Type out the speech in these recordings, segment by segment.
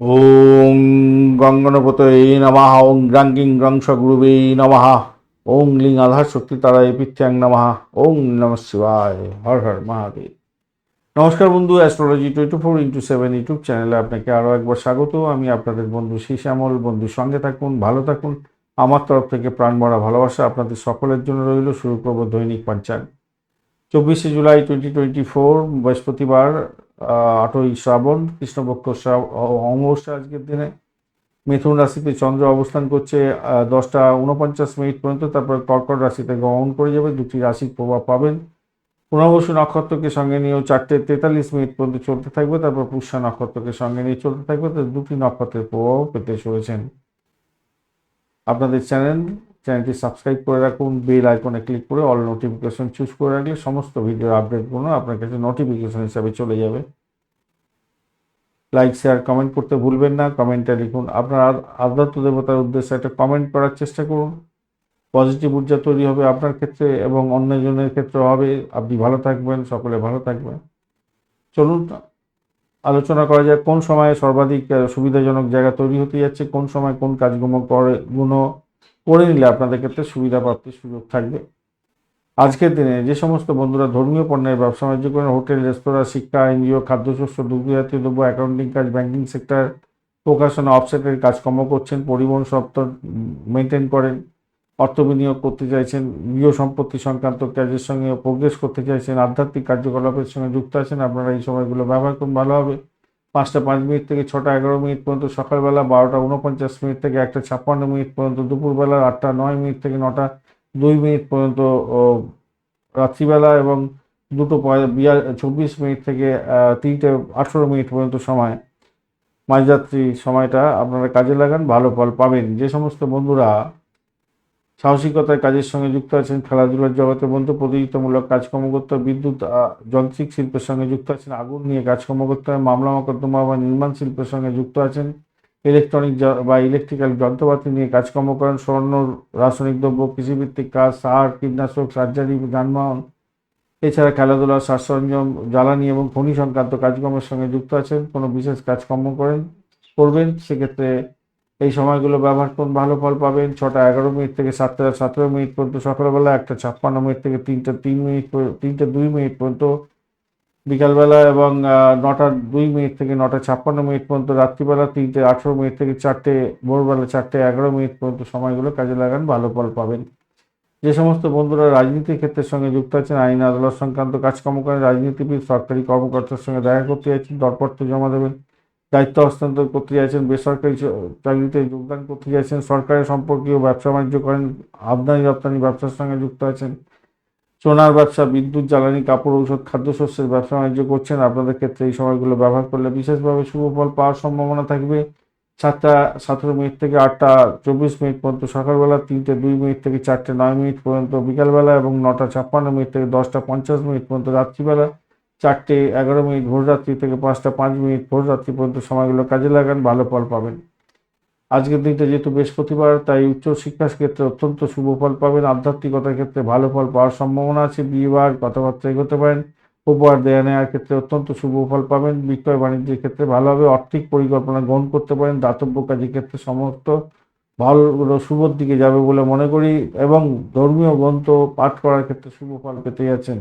ওং গঙ্গনপতয়ে নমঃ ওং গ্রাঙ্গিং গ্রংশ গুরুবে নমঃ ওং লিং আধার শক্তি তারা পিথ্যাং নমঃ ওং নম শিবায়, হর হর মহাদেব। নমস্কার বন্ধু astrology twenty four into seven YouTube চ্যানেলে আপনাকে আরও একবার স্বাগত। আমি আপনাদের বন্ধু শ্যামল বন্ধুর সঙ্গে থাকুন, ভালো থাকুন। আমার তরফ থেকে প্রাণ ভরা ভালোবাসা আপনাদের সকলের জন্য রইল শুরু করব দৈনিক পঞ্চাঙ্গ চব্বিশে জুলাই টোয়েন্টি টোয়েন্টি ফোর বৃহস্পতিবার আটই শ্রাবণ, কৃষ্ণপক্ষ অমাবস্যা আজকের দিনে। মিথুন রাশিতে চন্দ্র অবস্থান করছে দশটা উনপঞ্চাশ মিনিট পর্যন্ত, তারপর কর্কট রাশিতে গমন করে যাবে, দুটি রাশির প্রভাব পাবেন। পুনর্বসু নক্ষত্রকে সঙ্গে নিয়েও চারটে তেতাল্লিশ মিনিট পর্যন্ত চলতে থাকবে, তারপর পুষ্যা নক্ষত্রকে সঙ্গে নিয়ে চলতে থাকবে, তো দুটি নক্ষত্রের প্রভাব পেতে চলেছেন। আপনাদের চ্যানেল চ্যানেলটি সাবস্ক্রাইব করে রাখুন, বেল আইকনে ক্লিক করে অল নোটিফিকেশন চুজ করে রাখলে সমস্ত ভিডিওর আপডেটগুলো আপনার কাছে নোটিফিকেশন হিসাবে চলে যাবে। লাইক, শেয়ার, কমেন্ট করতে ভুলবেন না, কমেন্টে লিখুন। আপনার আধ্যাত্ম দেবতার উদ্দেশ্যে একটা কমেন্ট করার চেষ্টা করুন। পজিটিভ ঊর্জা তৈরি হবে আপনার ক্ষেত্রে এবং অন্যজনের ক্ষেত্রে হবে। আপনি ভালো থাকবেন, সকলে ভালো থাকবেন। চলুন, আলোচনা করা যায় কোন সময়ে সর্বাধিক সুবিধাজনক জায়গা তৈরি হতে যাচ্ছে, কোন সময় কোন কাজগুলো করে গুলো করে নিলে আপনাদের ক্ষেত্রে সুবিধা প্রাপ্তির সুযোগ থাকবে। আজকের দিনে যে সমস্ত বন্ধুরা ধর্মীয় পণ্যের ব্যবসা বাণিজ্য করেন, হোটেল, রেস্তোরাঁ, শিক্ষা, এনজিও, খাদ্যশস্য, দুগ্ধজাতীয় দ্রব্য, অ্যাকাউন্টিং কাজ, ব্যাংকিং সেক্টর, প্রকাশনা, অফসেটের কাজকর্ম করছেন, পরিবহন সপ্তাহ মেনটেন করেন, অর্থ বিনিয়োগ করতে চাইছেন, গৃহ সম্পত্তি সংক্রান্ত কাজের সঙ্গে প্রোগ্রেস করতে চাইছেন, আধ্যাত্মিক কার্যকলাপের সঙ্গে যুক্ত আছেন, আপনারা এই সময়গুলো ব্যবহার করুন, ভালো হবে। পাঁচটা পাঁচ মিনিট থেকে ছটা এগারো মিনিট পর্যন্ত সকালবেলা বারোটা উনপঞ্চাশ মিনিট থেকে একটা ছাপ্পান্ন মিনিট পর্যন্ত দুপুরবেলা আটটা নয় মিনিট থেকে নটা দুই মিনিট পর্যন্ত রাত্রিবেলা এবং দুটো বিয়া- চব্বিশ মিনিট থেকে তিনটে আঠেরো মিনিট পর্যন্ত সময়। মাঝরাত্রি সময়টা আপনারা কাজে লাগান, ভালো ফল পাবেন। যে সমস্ত বন্ধুরা সাহসিকতার কাজের সঙ্গে যুক্ত আছেন, খেলাধুলার জগতে বন্ধু প্রতিযোগিতামূলক কাজকর্ম করতে বিদ্যুৎ যান্ত্রিক শিল্পের সঙ্গে যুক্ত আছেন, আগুন নিয়ে কাজকর্ম করতে হয় মামলা মোকদ্দমা বা নির্মাণ শিল্পের সঙ্গে যুক্ত আছেন ইলেকট্রনিক বা ইলেকট্রিক্যাল যন্ত্রপাতি নিয়ে কাজকর্ম করেন, স্বর্ণ, রাসায়নিক দ্রব্য, কৃষিভিত্তিক কাজ, সার, কীটনাশক, সার্জারি, যানবাহন, এছাড়া খেলাধুলা শ্বাস সরঞ্জাম জ্বালানি এবং খনি সংক্রান্ত কাজকর্মের সঙ্গে যুক্ত আছেন, কোনো বিশেষ কাজকর্ম করেন, করবেন, সেক্ষেত্রে এই সময়গুলো ব্যবহার করুন, ভালো ফল পাবেন। ছটা এগারো মিনিট থেকে সাতটা সতেরো মিনিট পর্যন্ত, সকালবেলা একটা ছাপ্পান্ন মিনিট থেকে তিনটে তিন মিনিট তিনটে দুই মিনিট পর্যন্ত, বিকালবেলা এবং নটা দুই মিনিট থেকে নটা ছাপ্পান্ন মিনিট পর্যন্ত, রাত্রিবেলা তিনটে আঠেরো মিনিট থেকে চারটে, ভোরবেলা চারটে এগারো মিনিট পর্যন্ত সময়গুলো কাজে লাগান, ভালো ফল পাবেন। যে সমস্ত বন্ধুরা রাজনীতির ক্ষেত্রের সঙ্গে যুক্ত আছেন, আইন, আদালত সংক্রান্ত কাজকর্ম করেন, রাজনীতিবিদ, সরকারি কর্মকর্তার সঙ্গে দেখা করতে যাচ্ছেন, দরপত্র জমা দেবেন দায়িত্ব হস্তান্তর করতে চাইছেন বেসরকারি চাকরিতে যোগদান করতে চাইছেন সরকারের সম্পর্কীয় ব্যবসা বাণিজ্য করেন, আমদানি রপ্তানি ব্যবসার সঙ্গে যুক্ত আছেন। সোনার ব্যবসা, বিদ্যুৎ, জ্বালানি, কাপড়, ঔষধ, খাদ্যশস্যের ব্যবসা বাণিজ্য করছেন। আপনাদের ক্ষেত্রে এই সময়গুলো ব্যবহার করলে বিশেষভাবে শুভ ফল পাওয়ার সম্ভাবনা থাকবে। সাতটা সতেরো মিনিট থেকে আটটা চব্বিশ মিনিট পর্যন্ত সকালবেলা, তিনটে দুই মিনিট থেকে চারটে নয় মিনিট পর্যন্ত বিকালবেলা এবং নটা ছাপ্পান্ন মিনিট থেকে দশটা পঞ্চাশ মিনিট পর্যন্ত রাত্রিবেলা। চারটে এগারো মিনিট ভোররাত্রি থেকে পাঁচটা পাঁচ মিনিট ভোররাত্রি পর্যন্ত সময়গুলো কাজে লাগান, ভালো ফল পাবেন। আজকের দিনটা যেহেতু বৃহস্পতিবার, তাই উচ্চ শিক্ষার ক্ষেত্রে অত্যন্ত শুভ ফল পাবেন। আধ্যাত্মিকতার ক্ষেত্রে ভালো ফল পাওয়ার সম্ভাবনা আছে বিয়েবার কথাবার্তা এগোতে পারেন। উপহার দেয়া নেওয়ার ক্ষেত্রে অত্যন্ত শুভ ফল পাবেন। বিক্রয় বাণিজ্যের ক্ষেত্রে ভালোভাবে আর্থিক পরিকল্পনা গ্রহণ করতে পারেন। দাতব্য কাজের ক্ষেত্রে সমস্ত ভালো শুভর দিকে যাবে বলে মনে করি এবং ধর্মীয় গ্রন্থ পাঠ করার ক্ষেত্রে শুভ ফল পেতে যাচ্ছেন।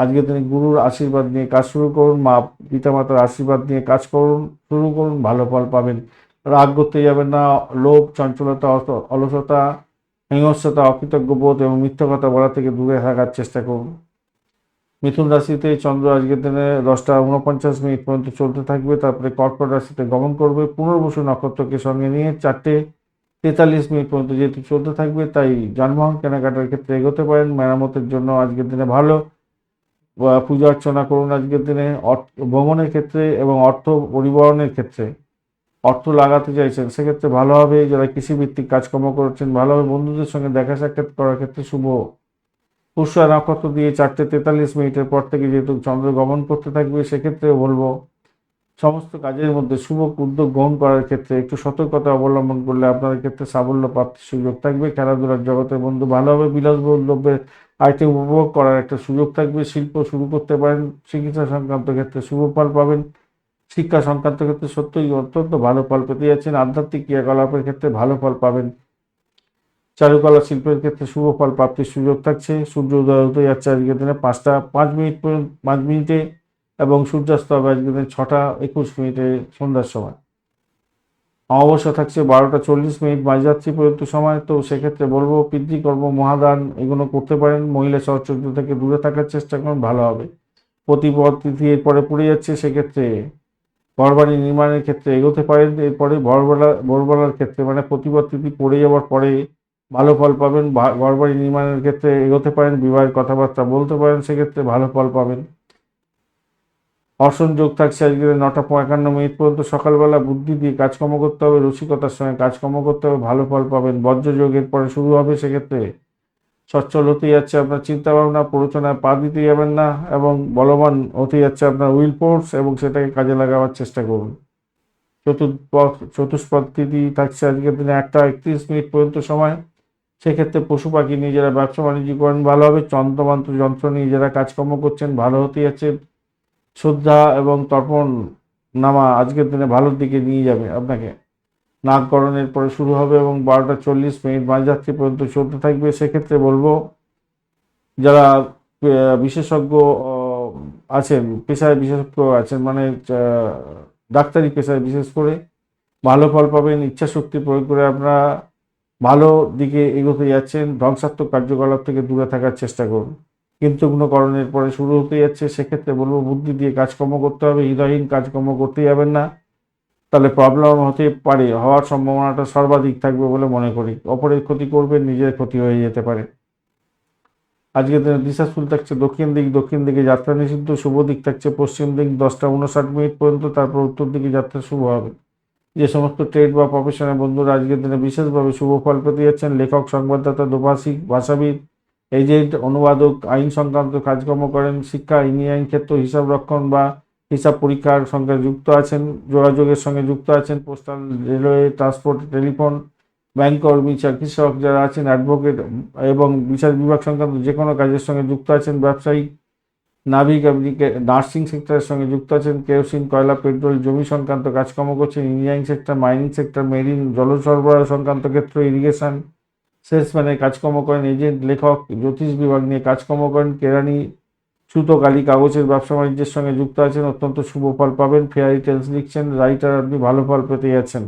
আজকে তিনি গুরুর আশীর্বাদ নিয়ে কাজ শুরু করুন, মা পিতামাতার আশীর্বাদ নিয়ে কাজ করুন, শুরু করুন, ভালো ফল পাবেন। রাগ করতে যাবেন না, লোভ, চঞ্চলতা অলসতা, হিংস্রতা, অকৃতজ্ঞ বোধ এবং মিথ্যা কথা বলা থেকে দূরে থাকার চেষ্টা করুন। মিথুন রাশিতে চন্দ্র আজকের দিনে দশটা উনপঞ্চাশ মিনিট পর্যন্ত চলতে থাকবে, তারপরে কর্কট রাশিতে গমন করবে, পুনর্বসু নক্ষত্রকে সঙ্গে নিয়ে চারটে তেতাল্লিশ মিনিট পর্যন্ত যেহেতু চলতে থাকবে, তাই যানবাহন কেনাকাটার ক্ষেত্রে এগোতে পারেন। মেরামতের জন্য আজকের দিনে ভালো পূজা অর্চনা করুন আজকের দিনে ভ্রমণের ক্ষেত্রে এবং অর্থ পরিবহনের ক্ষেত্রে। অর্থ লাগাতে চাইছেন, সেক্ষেত্রে ভালোভাবে যারা কৃষিভিত্তিক কাজকর্ম করছেন, ভালোভাবে বন্ধুদের সঙ্গে দেখা সাক্ষাৎ করার ক্ষেত্রে শুভ। পুষ্যা নক্ষত্র দিয়ে চারটে তেতাল্লিশ মিনিটের পর থেকে যেহেতু চন্দ্র গমন করতে থাকবে সেক্ষেত্রে বলব সমস্ত কাজের মধ্যে শুভ উদ্যোগ গ্রহণ করার ক্ষেত্রে একটু সতর্কতা অবলম্বন করলে আপনাদের ক্ষেত্রে সাফল্য প্রাপ্তির সুযোগ থাকবে। খেলাধুলার জগতে বন্ধু ভালোভাবে বিলাসবহুল দ্রব্যের আইটেম উপভোগ করার একটা সুযোগ থাকবে। শিল্প শুরু করতে পারেন, চিকিৎসা সংক্রান্ত ক্ষেত্রে শুভ ফল পাবেন, শিক্ষা সংক্রান্ত ক্ষেত্রে সত্যই অত্যন্ত ভালো ফল পেতে যাচ্ছেন, আধ্যাত্মিক ক্রিয়াকলাপের ক্ষেত্রে ভালো ফল পাবেন। চারুকলা শিল্পের ক্ষেত্রে শুভ ফল প্রাপ্তির সুযোগ থাকছে। সূর্য উদয় হতে যাচ্ছে আজকের দিনে পাঁচটা, পাঁচ মিনিট পর্যন্ত, পাঁচ মিনিটে এবং সূর্যাস্ত হবে আজকের দিনে ছটা একুশ মিনিটে সন্ধ্যার সময়। অমাবস্যা থাকছে বারোটা চল্লিশ মিনিট মাঝরাত্রি পর্যন্ত সময়, তো সেক্ষেত্রে বলব পিতৃকর্ম মহাদান, এগুলো করতে পারেন। মহিলা সহচর্য থেকে দূরে থাকার চেষ্টা করুন, ভালো হবে। প্রতিপদ তিথি এরপরে পড়ে যাচ্ছে, সেক্ষেত্রে ঘরবাড়ি নির্মাণের ক্ষেত্রে এগোতে পারেন। এরপরে ভরবেলা, ভোরবেলার ক্ষেত্রে মানে প্রতিপদ তিথি পড়ে যাওয়ার পরে ভালো ফল পাবেন। ঘরবাড়ি নির্মাণের ক্ষেত্রে এগোতে পারেন, বিবাহের কথাবার্তা বলতে পারেন, সেক্ষেত্রে ভালো ফল পাবেন। অর্শন যোগ থাকছে আজকে নটা একান্ন মিনিট পর্যন্ত। সকালবেলা বুদ্ধি দিয়ে কাজকর্ম করতে হবে, রসিকতার সঙ্গে কাজকর্ম করতে হবে, ভালো ফল পাবেন। বজ্র যোগের পরে শুরু হবে সেক্ষেত্রে। সচ্ছল হতে যাচ্ছে আপনার চিন্তা ভাবনা প্ররোচনায় পা দিতে যাবেন না এবং বলবান হতে যাচ্ছে আপনার উইল ফোর্স এবং সেটাকে কাজে লাগাবার চেষ্টা করুন। চতুর্পথ চতুষ্পদ তিথি থাকছে আজকের দিনে একটা একত্রিশ মিনিট পর্যন্ত সময়। সেক্ষেত্রে পশু পাখি নিয়ে ব্যবসা বাণিজ্য করেন ভালো হবে যন্ত্রমন্ত্র যন্ত্র নিয়ে যারা কাজকর্ম করছেন, ভালো হতে যাচ্ছে। শ্রদ্ধা এবং তর্পণ নামা আজকের দিনে ভালোর দিকে নিয়ে যাবে আপনাকে। নাগকরণের পরে শুরু হবে এবং বারোটা চল্লিশ মিনিট মাঝরাত্রি পর্যন্ত চলতে থাকবে। সেক্ষেত্রে বলব, যারা বিশেষজ্ঞ আছেন, পেশায় বিশেষজ্ঞ আছেন মানে ডাক্তারি পেশায় বিশেষ করে, ভালো ফল পাবেন, ইচ্ছা শক্তি প্রয়োগ করে আপনারা ভালো দিকে এগোতে যাচ্ছেন, ধ্বংসাত্মক কার্যকলাপ থেকে দূরে থাকার চেষ্টা করুন। কিন্তু গুণকরণের পরে শুরু হতে যাচ্ছে, সেক্ষেত্রে বলব বুদ্ধি দিয়ে কাজকর্ম করতে হবে, হৃদয়হীন কাজকর্ম করতে যাবেন না। তাহলে প্রবলেম হতে পারে, হওয়ার সম্ভাবনাটা সর্বাধিক থাকবে বলে মনে করি। অপরের ক্ষতি করবে নিজের ক্ষতি হয়ে যেতে পারে। আজকের দিনে দিশাশুল থাকছে দক্ষিণ দিক, দক্ষিণ দিকে যাত্রা নিষিদ্ধ, শুভ দিক থাকছে পশ্চিম দিক, দশটা উনষাট মিনিট পর্যন্ত, তারপর উত্তর দিকে যাত্রা শুভ হবে। যে সমস্ত ট্রেড বা প্রফেশনের বন্ধুরা আজকের দিনে বিশেষভাবে শুভ ফল পেতে যাচ্ছেন, লেখক, সংবাদদাতা দোভাষিক ভাষাবিদ এজেন্ট, অনুবাদক, আইন সংক্রান্ত কাজকর্ম করেন, শিক্ষা, ইঞ্জিনিয়ারিং ক্ষেত্র, হিসাব রক্ষণ বা হিসাব পরীক্ষার সঙ্গে যুক্ত আছেন, যোগাযোগের সঙ্গে যুক্ত আছেন postal railway transport telephone bank কর্মী চিকিৎসক যারা আছেন অ্যাডভোকেট এবং বিচার বিভাগ সংক্রান্ত যে কোনো কাজের সঙ্গে যুক্ত আছেন ব্যবসায়িক নাবিক আপনি নার্সিং সেক্টরের সঙ্গে যুক্ত আছেন কেরোসিন কয়লা পেট্রোল জমি সংক্রান্ত কাজকর্ম করছেন engineering sector mining sector marine জল সরবরাহ সংক্রান্ত ক্ষেত্র ইরিগেশন সেলসম্যানের কাজকর্ম করেন, এজেন্ট, লেখক, জ্যোতিষ বিভাগ নিয়ে কাজকর্ম করেন, কেরানি সুতো কালি কাগজের ব্যবসা বাণিজ্যের সঙ্গে যুক্ত আছেন, অত্যন্ত শুভ ফল পাবেন, ফেয়ারি টেলস লিখছেন, রাইটার আপনি ভালো ফল পেতে যাচ্ছেন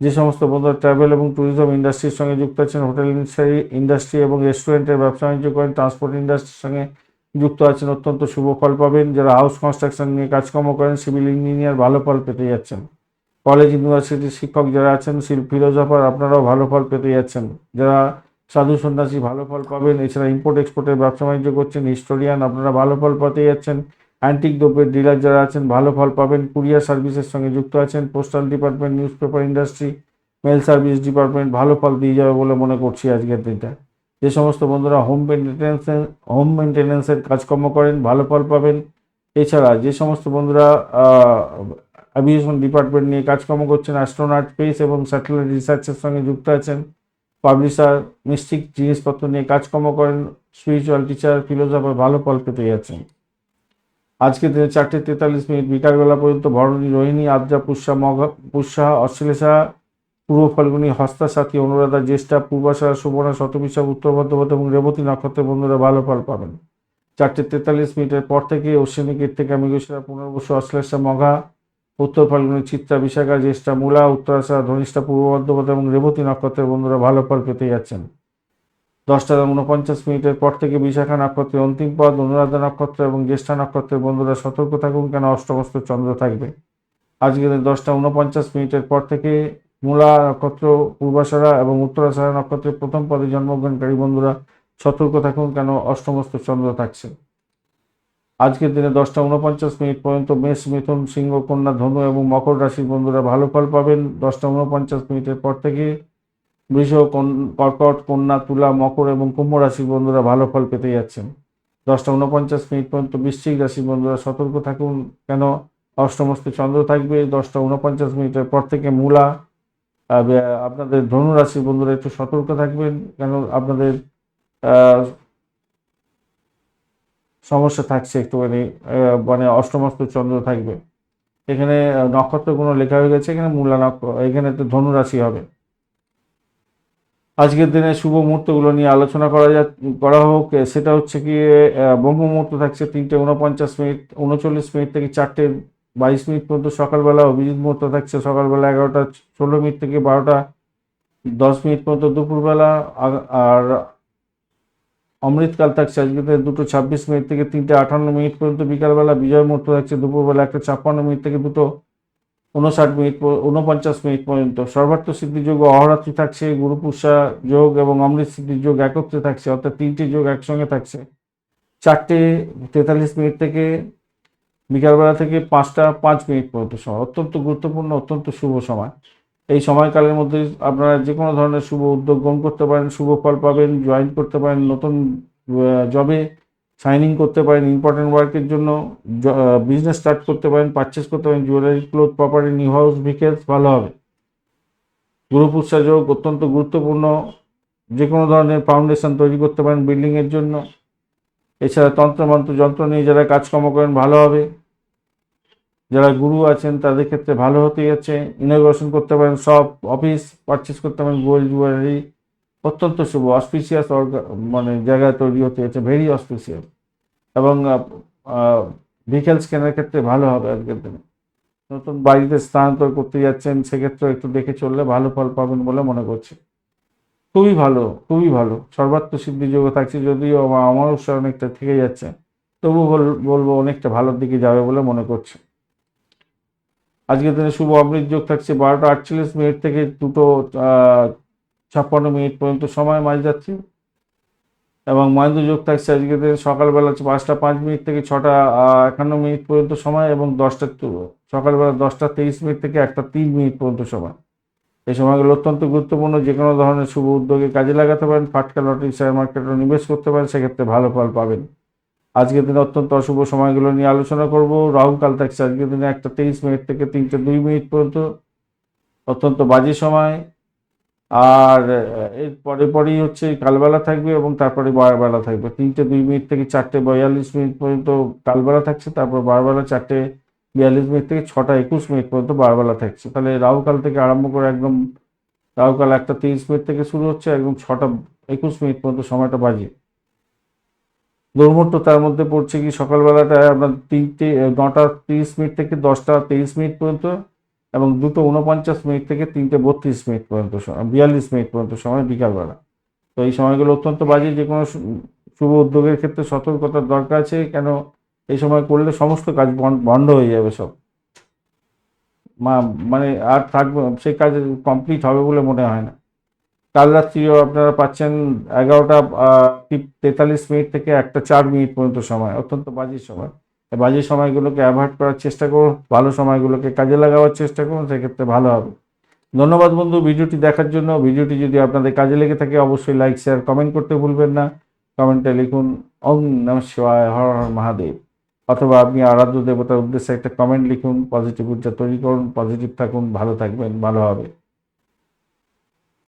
যে সমস্ত বন্ধুরা ট্রাভেল এবং ট্যুরিজম ইন্ডাস্ট্রির সঙ্গে যুক্ত আছেন, হোটেল ইন্ডাস্ট্রি ইন্ডাস্ট্রি এবং রেস্টুরেন্টের ব্যবসা বাণিজ্য করেন, ট্রান্সপোর্ট ইন্ডাস্ট্রির সঙ্গে যুক্ত আছেন, অত্যন্ত শুভ ফল পাবেন, যারা হাউস কনস্ট্রাকশন নিয়ে কাজকর্ম করেন, সিভিল ইঞ্জিনিয়ার, ভালো ফল পেতে যাচ্ছেন কলেজ, ইউনিভার্সিটির শিক্ষক যারা আছেন ফিলোজফার আপনারাও ভালো ফল পেতে যাচ্ছেন। যারা সাধু সন্ন্যাসী, ভালো ফল পাবেন। এছাড়া ইম্পোর্ট এক্সপোর্টের ব্যবসা বাণিজ্য করছেন হিস্টোরিয়ান আপনারা ভালো ফল পেতে যাচ্ছেন। অ্যান্টিক দ্রব্যের ডিলার যারা আছেন, ভালো ফল পাবেন। কুরিয়ার সার্ভিসের সঙ্গে যুক্ত আছেন। Postal department newspaper industry mail service department ভালো ফল দিয়ে যাবে বলে মনে করছি আজকের দিনটা। যে সমস্ত বন্ধুরা হোম মেনটেন্যান্সের হোম মেনটেন্যান্সের কাজকর্ম করেন, ভালো ফল পাবেন। এছাড়া যে সমস্ত বন্ধুরা অ্যাভিয়েশন ডিপার্টমেন্ট নিয়ে কাজকর্ম করছেন অ্যাস্ট্রোনট স্পেস এবং স্যাটেলাইট রিসার্চের সঙ্গে যুক্ত আছেন। পাবলিশার মিস্টিক জিনিসপত্র নিয়ে কাজকর্ম করেন স্পিরিচুয়াল টিচার ফিলোসফার ভালো ফল পেতে যাচ্ছেন। আজকের দিনে চারটে তেতাল্লিশ মিনিট বিকালবেলা পর্যন্ত ভরণী রোহিণী, আদ্রা, পুষ্যা মঘা পুষ্যা অশ্লেষা পূর্ব ফাল্গুনী হস্তা সাথী অনুরাধা, জ্যেষ্ঠা, পূর্বাশা, সুবর্ণা, শতবিশা, উত্তর বর্ধমান এবং রেবতী নক্ষত্রের বন্ধুরা ভালো ফল পাবেন। চারটে তেতাল্লিশ মিনিটের পর থেকে অশ্বিনী কীর্তিকা মৃগশিরা পুনর্বসু অশ্লেষা মঘা উত্তর ফাল্গুনী চিত্রা বিশাখা, জ্যেষ্ঠা মূলা, উত্তরাশা, ধনিষ্ঠা, পূর্ব বর্ধমান এবং রেবতী নক্ষত্রের বন্ধুরা ভালো ফল পেতে যাচ্ছেন। দশটা উনপঞ্চাশ মিনিটের পর থেকে বিশাখা নক্ষত্রের অন্তিম পদ অনুরাধা নক্ষত্র এবং জ্যেষ্ঠা নক্ষত্রের বন্ধুরা সতর্ক থাকুন কেন অষ্টমস্ত চন্দ্র থাকবে। আজকে দশটা উনপঞ্চাশ মিনিটের পর থেকে মূলা নক্ষত্র, পূর্বাশারা এবং উত্তরাশারা নক্ষত্রের প্রথম পদে জন্মগ্রহণকারী বন্ধুরা সতর্ক থাকুন কেন অষ্টমস্ত চন্দ্র থাকছে। আজকের দিনে দশটা উনপঞ্চাশ মিনিট পর্যন্ত মেষ, মিথুন, সিংহ, কন্যা, ধনু এবং মকর রাশির বন্ধুরা ভালো ফল পাবেন। দশটা উনপঞ্চাশ মিনিটের পর থেকে বৃষ কর্কট, কন্যা, তুলা, মকর এবং কুম্ভ রাশির বন্ধুরা ভালো ফল পেতে যাচ্ছেন। দশটা উনপঞ্চাশ মিনিট পর্যন্ত বৃশ্চিক রাশির বন্ধুরা সতর্ক থাকুন কেন? অষ্টমস্ত চন্দ্র থাকবে। দশটা উনপঞ্চাশ মিনিটের পর থেকে মূলা আপনাদের ধনু রাশির বন্ধুরা একটু সতর্ক থাকবেন কেন? আপনাদের সমস্যা থাকছে একটুখানি মানে অষ্টমস্ত চন্দ্র থাকবে। এখানে নক্ষত্রগুলো লেখা হয়ে গেছে, এখানে মূলা নক্ষত্র এখানে তো ধনু রাশি হবে। আজকের দিনে শুভ মুহূর্তগুলো নিয়ে আলোচনা করা যা, করা হোক সেটা হচ্ছে কি ব্রহ্ম মুহূর্ত থাকছে তিনটে উনপঞ্চাশ মিনিট উনচল্লিশ মিনিট থেকে চারটে বাইশ মিনিট পর্যন্ত সকালবেলা, অভিজিৎ মুহূর্ত থাকছে সকালবেলা এগারোটা, ষোলো মিনিট থেকে বারোটা, দশ মিনিট পর্যন্ত দুপুরবেলা আর অমৃতকাল থাকছে আজকে দুটো ছাব্বিশ মিনিট থেকে তিনটে আটান্ন মিনিট পর্যন্ত বিকালবেলা বিজয় মুহূর্ত থাকছে, দুপুরবেলা একটা ছাপ্পান্ন মিনিট থেকে দুটো উনষাট মিনিট উনপঞ্চাশ মিনিট পর্যন্ত। সর্বার্থ সিদ্ধি যোগ অহরাত্রি থাকছে গুরুপুষা যোগ এবং অমৃত সিদ্ধির যোগ একত্রে থাকছে, অর্থাৎ তিনটি যোগ একসঙ্গে থাকছে। চারটে তেতাল্লিশ মিনিট থেকে বিকালবেলা থেকে পাঁচটা পাঁচ মিনিট পর্যন্ত সময়। অত্যন্ত গুরুত্বপূর্ণ, অত্যন্ত শুভ সময়। এই সময়কালের মধ্যে আপনারা যে কোনো ধরনের শুভ উদ্যোগ গ্রহণ করতে পারেন, শুভ ফল পাবেন জয়েন করতে পারেন, নতুন জবে সাইনিং করতে পারেন ইম্পর্টেন্ট ওয়ার্কের জন্য বিজনেস স্টার্ট করতে পারেন পারচেস করতে পারেন jewellery cloth property new house vehicles ভালো হবে। গুরুপুষা যোগ অত্যন্ত গুরুত্বপূর্ণ, যে কোনো ধরনের ফাউন্ডেশন তৈরি করতে পারেন বিল্ডিংয়ের জন্য। এছাড়া তন্ত্রমন্ত্র, যন্ত্র নিয়ে যারা কাজকর্ম করেন, ভালো হবে। যারা গুরু আছেন, তাদের ক্ষেত্রে ভালো হতে যাচ্ছে ইনোভেশন করতে পারেন, সব অফিস পারচেস করতে পারেন, গোল্ড জুয়েলারি, অত্যন্ত শুভ অসপিসিয়াস মানে জায়গায় তৈরি হতে যাচ্ছে ভেরি অসপিসিয়াস এবং ভেহিকেলস কেনার ক্ষেত্রে ভালো হবে আজকের দিনে। নতুন বাড়িতে স্থানান্তর করতে যাচ্ছেন সেক্ষেত্রে একটু দেখে চললে ভালো ফল পাবেন বলে মনে করছি। খুবই ভালো খুবই ভালো। সর্বাত্ম সিদ্ধি যোগ থাকছে যদিও আমার অমাবস্যা অনেকটা থেকে যাচ্ছে। তবু বল- বলব অনেকটা ভালোর দিকে যাবে বলে মনে করছি। আজকের দিনে শুভ অমৃত যোগ থাকছে বারোটা আটচল্লিশ মিনিট থেকে দুটো ছাপ্পান্ন মিনিট পর্যন্ত সময় মাঝ যাচ্ছে। এবং মহেন্দ্র যোগ থাকছে আজকের দিনে সকালবেলা পাঁচটা পাঁচ মিনিট থেকে ছটা একান্ন মিনিট পর্যন্ত সময় এবং দশটা সকালবেলা দশটা তেইশ মিনিট থেকে একটা তিন মিনিট পর্যন্ত সময়। এই সময়গুলো অত্যন্ত গুরুত্বপূর্ণ। যে কোনো ধরনের শুভ উদ্যোগে কাজে লাগাতে পারেন। ফাটকা লটারি, শেয়ার মার্কেটে নিবেশ করতে পারেন। সেক্ষেত্রে ভালো ফল পাবেন। আজকের দিনে অত্যন্ত অশুভ সময়গুলো নিয়ে আলোচনা করব। রাহু কাল থাকছে আজকের দিনে একটা তেইশ মিনিট থেকে তিনটে দুই মিনিট পর্যন্ত। অত্যন্ত বাজে সময়। আর, এর পরে পরেই হচ্ছে কালবেলা থাকবে এবং তারপরে বারবেলা থাকবে। তিনটে দুই মিনিট থেকে চারটে বয়াল্লিশ মিনিট পর্যন্ত কালবেলা থাকছে, তারপর বারবেলা চারটে বিয়াল্লিশ মিনিট থেকে ছটা একুশ মিনিট পর্যন্ত বারবেলা থাকছে। তাহলে রাহুকাল থেকে আরম্ভ করে একদম রাহুকাল একটা তিরিশ মিনিট থেকে শুরু হচ্ছে, একদম ছটা একুশ মিনিট পর্যন্ত সময়টা বাজে দুর্মুহূর্ত তার মধ্যে পড়ছে কি সকালবেলাটায় আপনার তিনটে নটা তিরিশ মিনিট থেকে দশটা তেইশ মিনিট পর্যন্ত এবং দুটো উনপঞ্চাশ মিনিট থেকে তিনটে বত্রিশ মিনিট পর্যন্ত বিয়াল্লিশ মিনিট পর্যন্ত সময় বিকালবেলা। তো এই সময়গুলো অত্যন্ত বাজে, যে কোনো শুভ উদ্যোগের ক্ষেত্রে সতর্কতার দরকার আছে, কেন এই সময় করলে সমস্ত কাজ বন- বন্ধ হয়ে যাবে সব। মা মানে আর থাকবে সেই কাজ কমপ্লিট হবে বলে মনে হয় না। কাল রাত্রিও আপনারা পাচ্ছেন এগারোটা তেতাল্লিশ মিনিট থেকে একটা চার মিনিট পর্যন্ত সময়, অত্যন্ত বাজে সময়। বাজে সময়গুলোকে অ্যাভয়েড করার চেষ্টা করুন, ভালো সময়গুলোকে কাজে লাগাবার চেষ্টা করুন, সেক্ষেত্রে ভালো হবে। ধন্যবাদ বন্ধু, ভিডিওটি দেখার জন্য। ভিডিওটি যদি আপনাদের কাজে লেগে থাকে, অবশ্যই লাইক, শেয়ার, কমেন্ট করতে ভুলবেন না। কমেন্টে লিখুন ওম নম শিবায় হর হর মহাদেব। অথবা আপনি আরাধ্য দেবতার উদ্দেশ্যে একটা কমেন্ট লিখুন, পজিটিভ ঊর্জা তৈরি করুন, পজিটিভ থাকুন, ভালো থাকবেন, ভালো হবে।